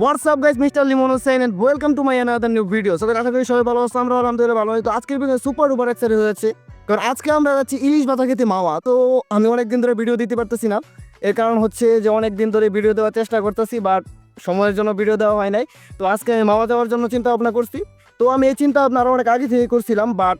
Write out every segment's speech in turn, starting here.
WhatsApp guys mister Limon Hossain and welcome to my another new video so আশা করি সবাই ভালো আছে আমরা আলহামদুলিল্লাহ ভালো আছি। তো আজকের ভিডিও সুপার ডুপার এক্সাইটেড হয়েছে কারণ আজকে আমরা যাচ্ছি ইলিশ ভাতা খেতে মাওয়া। তো আমি অনেক দিন ধরে ভিডিও দিতে পারতেছি না। এর কারণ হচ্ছে যে অনেক দিন ধরে ভিডিও দেওয়ার চেষ্টা করতেছি বাট সময়ের জন্য ভিডিও দেওয়া হয় নাই। তো আজকে আমি মাওয়া যাওয়ার জন্য চিন্তা ভাবনা করছি। তো আমি এই চিন্তা ভাবনা আরও অনেক আগে থেকে করছিলাম বাট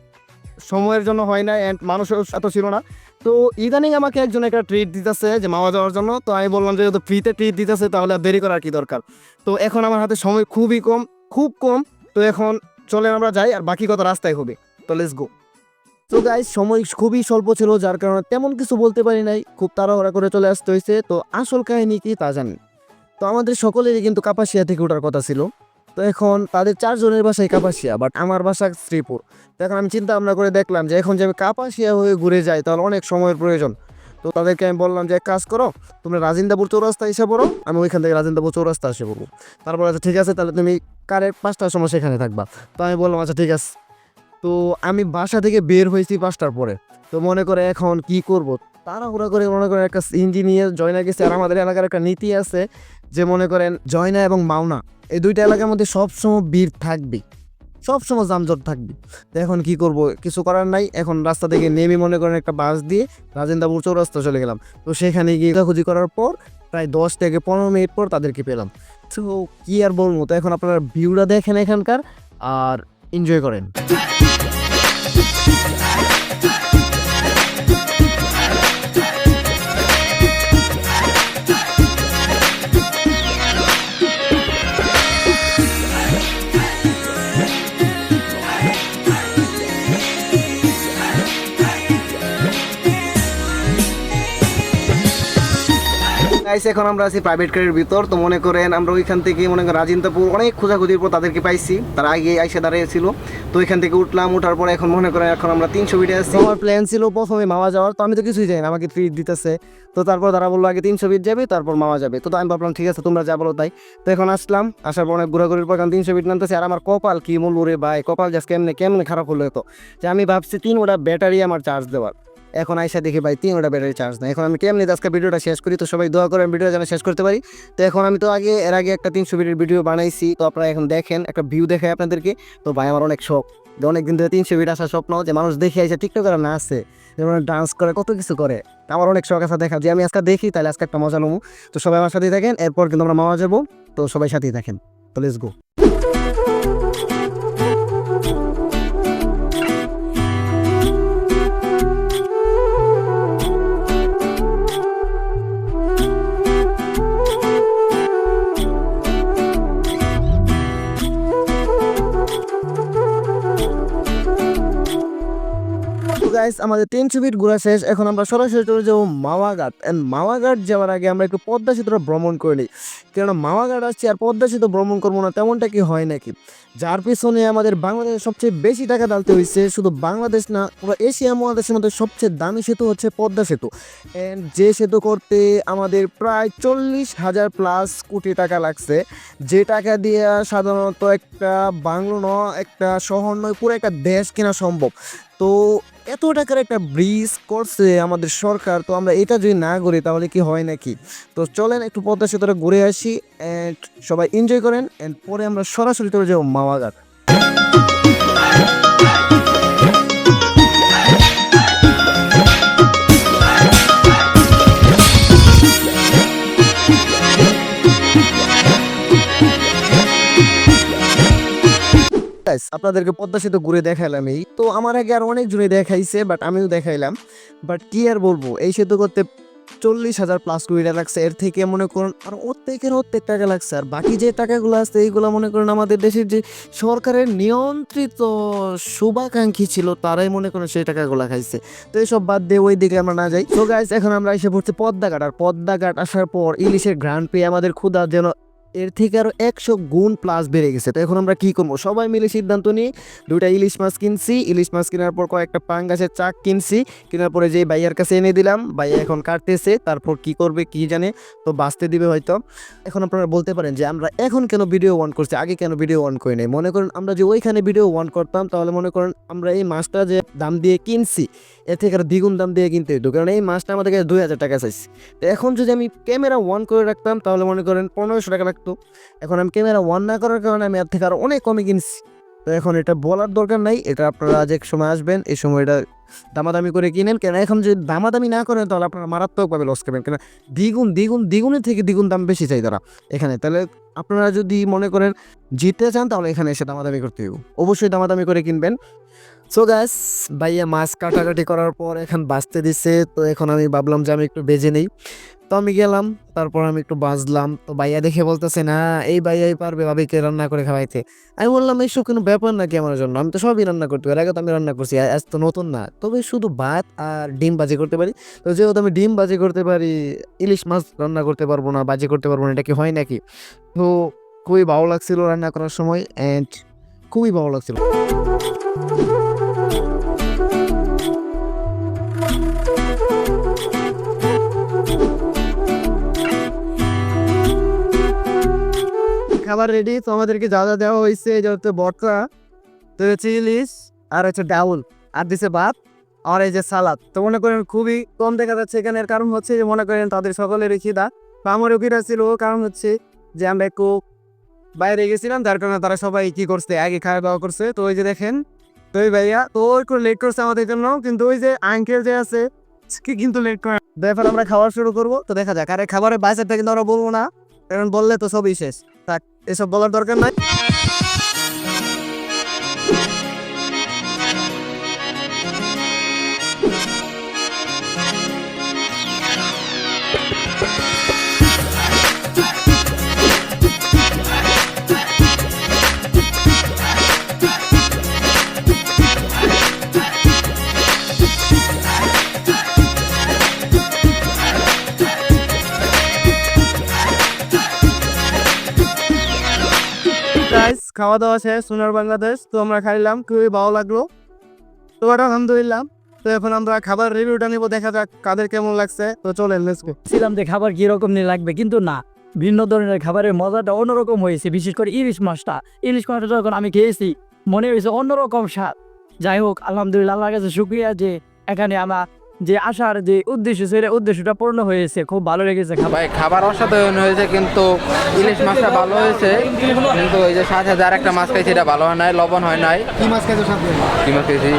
সময়ের জন্য হয় না অ্যান্ড মানুষও এত ছিল না। তো ইদানিং আমাকে একজন একটা ট্রিট দিতেছে যে মাওয়া যাওয়ার জন্য। তো আমি বললাম যে ফ্রিতে ট্রিট দিতেছে, তাহলে দেরি করার কি দরকার? তো এখন আমার হাতে সময় খুবই কম, খুব কম। তো এখন চলে আমরা যাই, আর বাকি কথা রাস্তায় হবে। তো লেটস গো তো গাইজ সময় খুবই স্বল্প ছিল, যার কারণে তেমন কিছু বলতে পারি নাই। খুব তাড়াহুড়া করে চলে আসতে হয়েছে। তো আসল কাহিনী কি তা জানি তো আমাদের সকলেরই কিন্তু কাপাসিয়া থেকে ওঠার কথা ছিল। তো এখন তাদের চারজনের বাসায় কাপাসিয়া বাট আমার বাসা শ্রীপুর। তো এখন আমি চিন্তা ভাবনা করে দেখলাম যে এখন যে আমি কাপাসিয়া হয়ে ঘুরে যাই, তাহলে অনেক সময়ের প্রয়োজন। তো তাদেরকে আমি বললাম যে, এক কাজ করো, তোমরা রাজিন্দাপুর চৌরাস্তা এসে পড়ো, আমি ওইখান থেকে রাজিন্দাপুর চৌরাস্তা এসে পড়ব। তারপর আচ্ছা ঠিক আছে, তাহলে তুমি কারের পাঁচটার সময় সেখানে থাকবা। তো আমি বললাম আচ্ছা ঠিক আছে। তো আমি বাসা থেকে বের হয়েছি পাঁচটার পরে। তো মনে করে এখন কি করব? তাড়াহুড়া করে মনে করেন একটা ইঞ্জিনিয়ার জয়না গেছে, আর আমাদের এলাকার একটা নীতি আছে যে মনে করেন জয়না এবং মাওনা, এই দুইটা এলাকার মধ্যে সবসময় ভিড় থাকবে সবসময় যানজট থাকবে তো এখন কি করব? কিছু করার নাই, এখন রাস্তা থেকে নেমে মনে করেন একটা বাস দিয়ে রাজেন্দ্রপুর চৌরাস্তা চলে গেলাম। তো সেখানে গিয়ে খোঁজাখুঁজি করার পর প্রায় দশ থেকে পনেরো মিনিট পর তাদেরকে পেলাম। তো কি আর বলব? তো এখন আপনারা ভিউটা দেখেন এখানকার, আর এনজয় করেন। গাইস এখন আমরা আছি প্রাইভেট কারের ভিতর। তো মনে করেন আমরা ওইখান থেকে মনে করেন রাজিন্দাপুর অনেক খোঁজাখুঁজির পর তাদেরকে পাইছি। তারা আগে আইসে দাঁড়িয়েছিল তো ওইখান থেকে উঠলাম, উঠার পরে এখন মনে করেন এখন আমরা তিনশো ফিটে আছি। আমার প্ল্যান ছিল প্রথমে মামা যাওয়ার। তো আমি তো কিছুই জানি না, আমাকে ট্রিট দিতেছে। তো তারপর তারা বলল, আগে তিনশো ফিট যাবে, তারপর মামা যাবে। তো আমি ভাবলাম, ঠিক আছে, তোমরা যা বলো তাই। তো এখন আসলাম। আসার পর অনেক ঘোরাঘুরির পর এখন তিনশো ফিট নামতেছে। আর আমার কপাল কি বলব রে ভাই, কপাল জাস্ট কেমনে কেমনে খারাপ হলো তো যে আমি ভাবছি তিন ওটা ব্যাটারি আমার চার্জ দেওয়ার। এখন আইসা দেখি ভাই তিন ওটা ব্যাটারি চার্জ নেই। এখন আমি কেমনি আজকে ভিডিওটা শেষ করি? তো সবাই দোয়া করেন ভিডিওটা যেন শেষ করতে পারি। তো এখন আমি তো আগে, এর আগে একটা তিনশো ভিডিওর ভিডিও বানাইছি। তো আপনারা এখন দেখেন, একটা ভিউ দেখাই আপনাদেরকে। তো ভাই আমার অনেক শখ। যে অনেক দিন ধরে তিনশো ভিডিও আসার স্বপ্ন, যে মানুষ দেখে আইসা টিকটকার না আছে যেমন ডান্স করে, কত কিছু করে। আমার অনেক শখ আছে দেখা যে আমি আজকে দেখি, তাহলে আজকে একটা মজা নেব। তো সবাই আমার সাথেই থাকেন, এরপর কিন্তু আমরা মামা যাব। তো সবাই সাথেই থাকেন। তো লেটস গো গাইস আমাদের তিনশো ফিট ঘোরা শেষ। এখন আমরা সরাসরি চলে যাব মাওয়াঘাট অ্যান্ড মাওয়াঘাট যাওয়ার আগে আমরা একটু পদ্মা সেতুটা ভ্রমণ করে নিই। কেননা মাওয়াঘাট আসছি আর পদ্মা সেতু ভ্রমণ করব না, তেমনটা কি হয় নাকি? যার পিছনে আমাদের বাংলাদেশে সবচেয়ে বেশি টাকা ডালতে হয়েছে শুধু বাংলাদেশ না, পুরো এশিয়া মহাদেশের মধ্যে সবচেয়ে দামি সেতু হচ্ছে পদ্মা সেতু। অ্যান্ড যে সেতু করতে আমাদের প্রায় চল্লিশ হাজার প্লাস কোটি টাকা লাগছে। যে টাকা দিয়ে সাধারণত একটা বাংলো ন একটা শহর নয়, পুরো একটা দেশ কেনা সম্ভব। তো এত টাকার একটা ব্রিজ করছে আমাদের সরকার, তো আমরা এটা যদি না করি তাহলে কি হয় নাকি? তো চলেন একটু পদ্মা সেতুটা ঘুরে আসি অ্যান্ড সবাই এনজয় করেন অ্যান্ড পরে আমরা সরাসরি চলে যাব মাওয়াঘাট আপনাদেরকে পদ্মা সেতু ঘুরে দেখাইলাম এই। তো আমার আগে আর অনেক জনে দেখাইছে বাট আমিও দেখাইলাম। বাট কি আর বলব, এই সেতু করতে চল্লিশ হাজার প্লাস কোটি টাকা লাগছে। এর থেকে মনে করুন আর অর্ধেকের অর্ধেক টাকা লাগছে। আর বাকি যে টাকাগুলো আছে, এইগুলো মনে করুন আমাদের দেশের যে সরকারের নিয়ন্ত্রিত শুভাকাঙ্ক্ষী ছিল, তারাই মনে করেন সেই টাকাগুলো খাইছে। তো এইসব বাদ দিয়ে ওই দিকে আমরা না যাই। তো গাইস এখন আমরা এসে পড়ছি পদ্মাঘাট আর পদ্মাঘাট আসার পর ইলিশের ঘ্রাণ পেয়ে আমাদের ক্ষুধা যেন এর থেকে আরও একশো গুণ প্লাস বেড়ে গেছে। তো এখন আমরা কি করব? সবাই মিলে সিদ্ধান্ত নিই, দুইটা ইলিশ মাছ কিনছি, ইলিশ মাছ কেনার পর কয়েকটা পাঙ্গাসের চাক কিনছি, কেনার পরে যে ভাইয়ার কাছে এনে দিলাম, ভাইয়া এখন কাটতেছে, তারপর কি করবে কি জানে, তো বাঁচতে দিবে হয়তো। এখন আপনারা বলতে পারেন যে আমরা এখন কেন ভিডিও অন করছি, আগে কেন ভিডিও অন করি নাই? মনে করেন আমরা যে ওইখানে ভিডিও অন করতাম, তাহলে মনে করেন আমরা এই মাছটা যে দাম দিয়ে কিনছি, এর থেকে আরও দ্বিগুণ দাম দিয়ে কিনতে হইতো, কারণ এই মাছটা আমাদের কাছে দুই হাজার টাকা চাইছি তো এখন যদি আমি ক্যামেরা অন করে রাখতাম, তাহলে মনে করেন পনেরোশো টাকা লাগতো এখন আমি ক্যামেরা ওয়ান না করার কারণে আমি এর থেকে আরও অনেক কমে কিনছি। তো এখন এটা বলার দরকার নাই, এটা আপনারা আজ এক সময় আসবেন, এই সময় এটা দামাদামি করে কিনেন। কেন, এখন যদি দামাদামি না করেন, তাহলে আপনারা মারাত্মকভাবে লস খাবেন। কেন, দ্বিগুণ দ্বিগুণ, দ্বিগুণের থেকে দ্বিগুণ দাম বেশি চাই তারা। এখানে তাহলে আপনারা যদি মনে করেন জিততে চান, তাহলে এখানে এসে দামাদামি করতে হবে অবশ্যই দামাদামি করে কিনবেন। সো গ্যাস ভাইয়া মাছ কাটাকাটি করার পর এখন বাঁচতে দিছে, তো এখন আমি ভাবলাম যে আমি একটু বেজে নেই। তো আমি গেলাম, তারপর আমি একটু বাজলাম তো ভাইয়া দেখে বলতেছে, না, এই ভাইয়াই পারবে ভাবিকে রান্না করে খাওয়াইতে। আমি বললাম এইসব কোনো ব্যাপার নাকি আমার জন্য? আমি তো সবই রান্না করতে পারি, আগে তো আমি রান্না করছি আজ তো নতুন না। তবে শুধু ভাত আর ডিম বাজি করতে পারি। তো যেহেতু আমি ডিম বাজি করতে পারি, ইলিশ মাছ রান্না করতে পারব না বাজি করতে পারব না, এটা কি হয় নাকি? তো খুবই ভালো লাগছিল রান্না করার সময় অ্যান্ড খুবই ভালো লাগছিল। খাবার রেডি তো আমাদেরকে যা যা দেওয়া হয়েছে যে হচ্ছে বটকা তো হচ্ছে ইলিশ, আর হচ্ছে ডাউল, আর দিছে ভাত, আর এই যে সালাদ। তো মনে করেন খুবই কম দেখা যাচ্ছে এখানে কারণ হচ্ছে যে মনে করেন তাদের সকলের খিদা। বা আমারও খিদা ছিল, কারণ হচ্ছে যে আমরা একটু বাইরে গেছিলাম, যার কারণে তারা সবাই কি করছে, আগে খাওয়া দাওয়া করছে। তো ওই যে দেখেন, তো ওই ভাইয়া, তো ওই একটু লেট করছে আমাদের জন্য, কিন্তু ওই যে আঙ্কেল যে আছে কিন্তু লেট করে তো আমরা খাওয়া শুরু করব, তো দেখা যাক। আর খাবারের বাজারটা কিন্তু আমরা বলব না, কারণ বললে তো সবই শেষ। থাক, এসব বলার দরকার নাই। গাইস খাওয়া দাওয়া শেষ, সোনার বাংলাদেশ, তো আমরা খাইলাম খুবই ভালো লাগল। তো আলহামদুলিল্লাহ। তো এখন আমরা খাবার রিভিউটা নিব, দেখা যাক কাদের কেমন লাগছে। তো চলেন লেটস গো ছিলাম যে খাবার কীরকম নিয়ে লাগবে, কিন্তু না। ভিন্ন ধরনের খাবারের মজাটা অন্যরকম হয়েছে, বিশেষ করে ইলিশ মাছটা। ইলিশ মাছটা যখন আমি খেয়েছি, মনে হয়েছে অন্যরকম স্বাদ। যাই হোক, আলহামদুলিল্লাহ, আল্লাহর কাছে শুক্রিয়া যে এখানে আমার যে আসার যে উদ্দেশ্য ছিল উদ্দেশ্যটা পূর্ণ হয়েছে। খুব ভালো লেগেছে খাবার। ভাই খাবার অসাধারণ হয়েছে কিন্তু ইলিশ মাছটা ভালো হয়েছে কিন্তু ওই যে সাথে যার একটা মাছ খাইছি এটা ভালো হয় নাই লবণ হয় নাই। কি মাছ খাইছো সাথে? কি মাছ খেয়েছি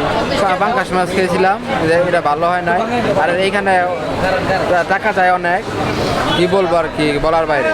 মাছ খেয়েছিলাম যে এটা ভালো হয় নাই। আর এইখানে টাকা যায় অনেক। কি বলব আর কি বলার বাইরে।